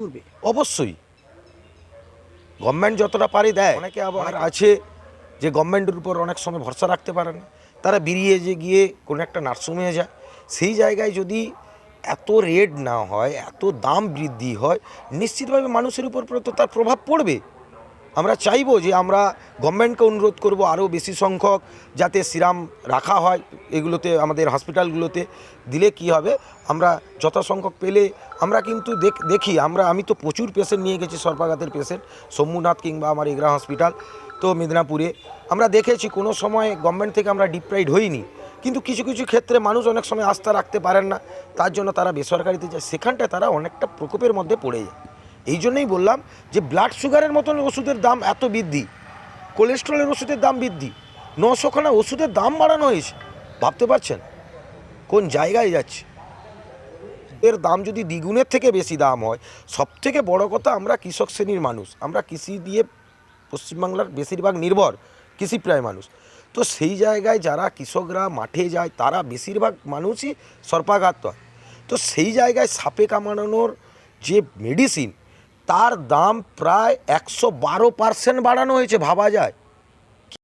করবে? অবশ্যই। গভর্নমেন্ট যতটা পারে দেয়। অনেকে আবার আছে যে গভর্নমেন্টের উপর অনেক সময় ভরসা রাখতে পারে না তারা বেরিয়ে যে গিয়ে কোনো একটা নার্সিংহোমে যায়। সেই জায়গায় যদি এত রেট না হয় এত দাম বৃদ্ধি হয় নিশ্চিতভাবে মানুষের উপর তো তার প্রভাব পড়বে। আমরা চাইব যে আমরা গভর্নমেন্টকে অনুরোধ করব আরও বেশি সংখ্যক যাতে সিরাম রাখা হয় এগুলোতে, আমাদের হসপিটালগুলোতে, দিলে কি হবে? আমরা যথাসংখ্যক পেলে আমরা কিন্তু দেখ- আমরা, আমি তো প্রচুর পেশেন্ট নিয়ে গেছি সর্পাঘাতের পেশেন্ট সোমনাথ কিংবা আমার এগরা হসপিটাল, তো মেদিনীপুরে। আমরা দেখেছি কোনো সময় গভর্নমেন্ট থেকে আমরা ডিপ্রাইড হইনি, কিন্তু কিছু কিছু ক্ষেত্রে মানুষ অনেক সময় আস্থা রাখতে পারেন না, তার জন্য তারা বেসরকারিতে যায়, সেখানটায় তারা অনেকটা প্রকোপের মধ্যে পড়ে যায়। এই জন্যই বললাম যে ব্লাড সুগারের মতন ওষুধের দাম এত বৃদ্ধি। কোলেস্ট্রলের ওষুধের দাম বৃদ্ধি। নশোখানা ওষুধের দাম বাড়ানো হয়েছে। ভাবতে পারছেন? কোন জায়গায় যাচ্ছে? এর দাম যদি দ্বিগুণের থেকে বেশি দাম হয় সব থেকে বড় কথা আমরা কৃষক শ্রেণির মানুষ। আমরা কৃষি দিয়ে পশ্চিমবাংলার বেশিরভাগ নির্ভর কৃষিপ্রায় মানুষ। তো সেই জায়গায় যারা কৃষকরা মাঠে যায়, তারা বেশিরভাগ মানুষই সর্পাঘাত হয়। তো সেই জায়গায় সাপে কামানোর যে মেডিসিন তার দাম প্রায় একশো বারো পার্সেন্ট বাড়ানো হয়েছে ভাবা যায়।